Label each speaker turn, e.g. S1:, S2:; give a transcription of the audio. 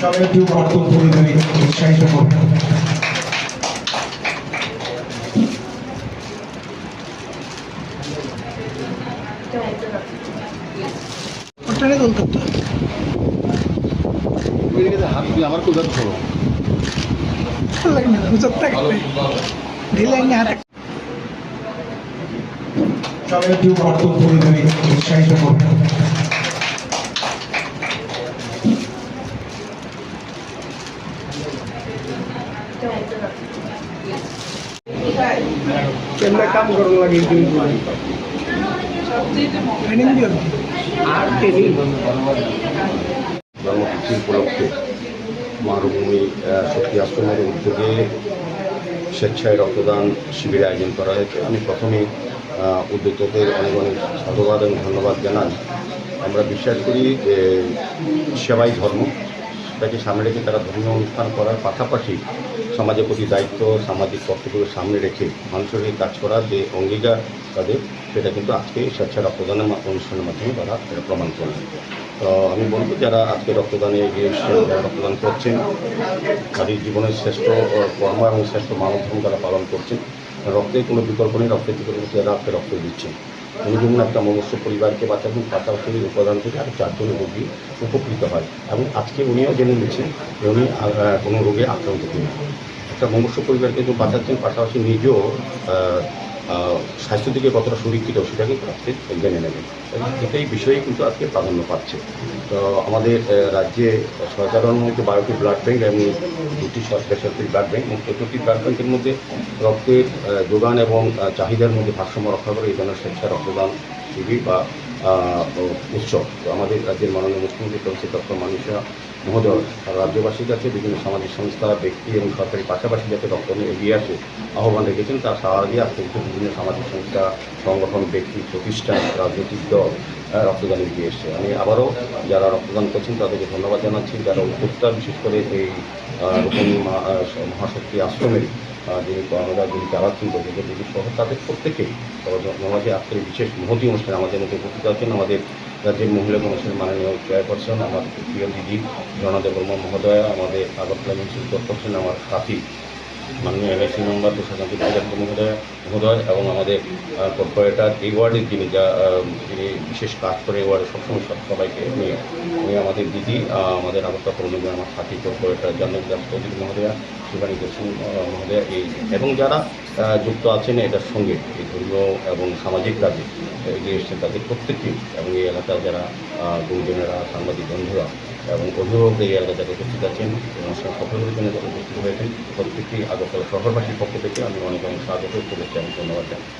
S1: সবাইকে বক্তব্য পরিবারে উৎসাহিত করবেন
S2: ওটারে দল করতে
S3: হাত দিয়ে আমার কোথাও ধরো
S2: লাগে না হুজুর থাকবে ঢিলে না হাতে
S1: সবাইকে বক্তব্য পরিবারে উৎসাহিত করবেন
S4: কেমনে কাম করার লাগে
S2: ট্রেনিং দিও
S3: উপলক্ষে মারুভূমি শক্তি আশ্রমের উদ্যোগে স্বেচ্ছায় রক্তদান শিবির আয়োজন করা হয়েছে। আমি প্রথমে উদ্যোক্তাদের অনেক অনেক সাধুবাদ এবং ধন্যবাদ জানাই। আমরা বিশ্বাস করি যে সেবাই ধর্ম। সেটাকে সামনে রেখে তারা ধর্মীয় অনুষ্ঠান করার পাশাপাশি সমাজের প্রতি দায়িত্ব, সামাজিক কর্তব্যকে সামনে রেখে মানুষের কাজ করার যে অঙ্গীকার তাদের, সেটা কিন্তু আজকে স্বেচ্ছা রক্তদানের অনুষ্ঠানের মাধ্যমে তারা এটা প্রমাণ করবে তো আমি বলব যারা আজকে রক্তদানে এগিয়ে এসছেন, যারা রক্তদান করছেন, তাদের জীবনের শ্রেষ্ঠ কর্ম এবং শ্রেষ্ঠ মানব ধর্ম তারা পালন করছেন। রক্তের কোনো বিকল্প নেই, রক্তের বিকল্প যারা আজকে রক্ত দিচ্ছেন। একটা মনুষ্য পরিবারকে বাঁচাবেন পাশাপাশি উপাদান থেকে আরও চারজন রোগী উপকৃত হয় এবং আজকে উনিও জেনে নিচ্ছেন যে উনি কোনো রোগে আক্রান্ত কিনা। একটা মনুষ্য পরিবারকে কিন্তু বাঁচাচ্ছেন, পাশাপাশি নিজেও স্বাস্থ্য দিকে কতটা সুরক্ষিত সেটা কিন্তু আজকে জেনে নেবেন এবং এটাই বিষয়ে কিন্তু আজকে প্রাধান্য পাচ্ছে। তো আমাদের রাজ্যে সরকারের মধ্যে বারোটি ব্লাড ব্যাঙ্ক এবং দুটি সরকারি সরকারি ব্লাড ব্যাঙ্ক এবং চতুর্থটি ব্লাড ব্যাঙ্কের মধ্যে রক্তের যোগান এবং চাহিদার মধ্যে ভারসাম্য রক্ষা করে এই ধরনের স্বেচ্ছা রক্তদান শিবির বা উৎসব। আমাদের রাজ্যের মাননীয় মুখ্যমন্ত্রী প্রফেসর ডক্টর মানিসা মহোদয় রাজ্যবাসীর কাছে বিভিন্ন সামাজিক সংস্থা ব্যক্তি এবং সরকারি পাশাপাশি যাতে রক্ত এগিয়ে আসে আহ্বান রেখেছেন। তার সারা দিয়ে আজকে বিভিন্ন সামাজিক সংস্থা সংগঠন ব্যক্তি প্রতিষ্ঠান রাজনৈতিক দল রক্তদান এগিয়ে এসছে। আমি আবারও যারা রক্তদান করছেন তাদেরকে ধন্যবাদ জানাচ্ছি। যারা উদ্যোক্তা বিশেষ করে এই আহ, রূপণী মা- আহ, মহাশক্তি আশ্রমের যিনি কর্মদা যিনি চালাচ্ছেন বৈদ্যুতিক দিদি সহ তাদের প্রত্যেকেই সমাজে আজকের বিশেষ মহতি অনুষ্ঠানে আমাদের মধ্যে উপস্থিত আছেন আমাদের রাজ্যের মহিলা কমিশনের মাননীয় চেয়ারপারসন, আমার প্রিয় দিদি জনদেব বর্মা মহোদয়, আমাদের আগরতলা মিউনিসিপাল কর্পোরেশন আমার সাথী, মাননীয় এলআইসি নম্বর দুশাকান্তি মহোদয় মহোদয় এবং আমাদের কর্পোরেটর এই ওয়ার্ডের যিনি যা যিনি বিশেষ কাজ করে এই ওয়ার্ডে সবসময় সব সবাইকে নিয়ে উনি আমাদের দিদি আমাদের আগরতলা পৌরনিগমে আমার সাথী কর্পোরেটর জাহ্নবী দাস চৌধুরী মহোদয়া, শিবানী গোস্বামী মহোদয়া, এই এবং যারা যুক্ত আছেন এটার সঙ্গে, এই ধর্মীয় এবং সামাজিক কাজে এগিয়ে এসছেন তাদের প্রত্যেকেই এবং এই এলাকার যারা গুরুজনেরা, সাংবাদিক বন্ধুরা এবং অভিভাবকদের এই এলাকা যারা উপস্থিত আছেন এবং সফলের জন্য যারা উপস্থিত হয়েছেন প্রত্যেকটি আগরতলা শহরবাসীর পক্ষ থেকে আমি অনেক অনেক স্বাগত এবং ধন্যবাদ জানাই